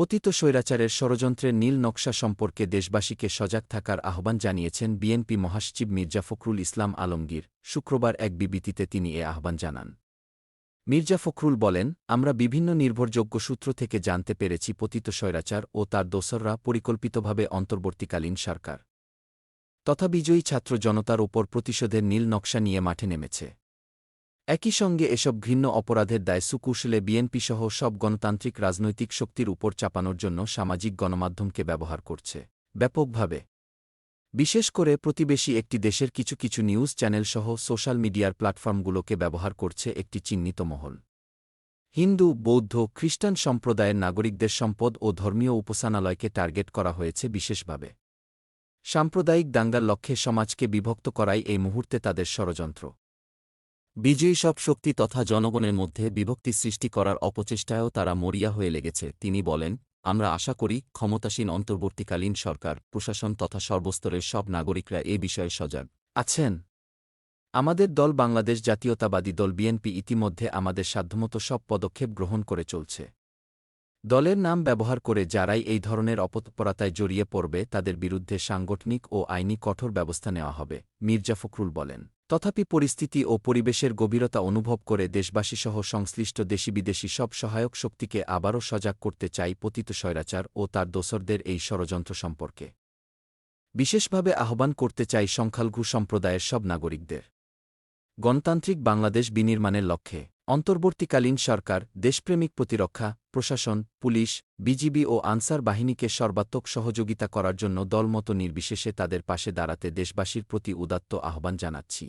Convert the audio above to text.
পতিত স্বৈরাচারের ষড়যন্ত্রের নীল নকশা সম্পর্কে দেশবাসীকে সজাগ থাকার আহ্বান জানিয়েছেন বিএনপি মহাসচিব মির্জা ফখরুল ইসলাম আলমগীর, শুক্রবার এক বিবৃতিতে তিনি এ আহ্বান জানান। মির্জা ফখরুল বলেন, আমরা বিভিন্ন নির্ভরযোগ্য সূত্র থেকে জানতে পেরেছি পতিত স্বৈরাচার ও তার দোসররা পরিকল্পিতভাবে অন্তর্বর্তীকালীন সরকার। তথা বিজয়ী ছাত্র জনতার ওপর প্রতিশোধের নীল নকশা নিয়ে মাঠে নেমেছে। একই সঙ্গে এসব ঘৃণ্য অপরাধের দায় সুকুশলে বিএনপিসহ সব গণতান্ত্রিক রাজনৈতিক শক্তির উপর চাপানোর জন্য সামাজিক গণমাধ্যমকে ব্যবহার করছে। ব্যাপকভাবে। বিশেষ করে প্রতিবেশী একটি দেশের কিছু কিছু নিউজ চ্যানেলসহ সোশ্যাল মিডিয়ার প্ল্যাটফর্মগুলোকে ব্যবহার করছে একটি চিহ্নিত মহল। হিন্দু, বৌদ্ধ, খ্রিস্টান সম্প্রদায়ের নাগরিকদের সম্পদ ও ধর্মীয় উপাসনালয়কে টার্গেট করা হয়েছে বিশেষভাবে। সাম্প্রদায়িক দাঙ্গার লক্ষ্যে সমাজকে বিভক্ত করাই এই মুহূর্তে তাদের ষড়যন্ত্র। বিজয়ী সব শক্তি তথা জনগণের মধ্যে বিভক্তি সৃষ্টি করার অপচেষ্টায়ও তারা মরিয়া হয়ে লেগেছে। তিনি বলেন, আমরা আশা করি ক্ষমতাসীন অন্তর্বর্তীকালীন সরকার, প্রশাসন তথা সর্বস্তরের সব নাগরিকরা এ বিষয়ে সজাগ আছেন। আমাদের দল বাংলাদেশ জাতীয়তাবাদী দল বিএনপি ইতিমধ্যে আমাদের সাধ্যমতো সব পদক্ষেপ গ্রহণ করে চলছে। দলের নাম ব্যবহার করে যারাই এই ধরনের অপতৎপরতায় জড়িয়ে পড়বে তাদের বিরুদ্ধে সাংগঠনিক ও আইনি কঠোর ব্যবস্থা নেওয়া হবে, মির্জা ফখরুল বলেন। তথাপি পরিস্থিতি ও পরিবেশের গভীরতা অনুভব করে দেশবাসীসহ সংশ্লিষ্ট দেশি বিদেশি সব সহায়ক শক্তিকে আবারও সজাগ করতে চাই পতিত স্বৈরাচার ও তার দোসরদের এই ষড়যন্ত্র সম্পর্কে। বিশেষভাবে আহ্বান করতে চাই সংখ্যালঘু সম্প্রদায়ের সব নাগরিকদের। গণতান্ত্রিক বাংলাদেশ বিনির্মাণের লক্ষ্যে। অন্তর্বর্তীকালীন সরকার, দেশপ্রেমিক প্রতিরক্ষা, প্রশাসন, পুলিশ, বিজিবি ও আনসার বাহিনীকে সর্বাত্মক সহযোগিতা করার জন্য দলমত নির্বিশেষে তাদের পাশে দাঁড়াতে দেশবাসীর প্রতি উদাত্ত আহ্বান জানাচ্ছি।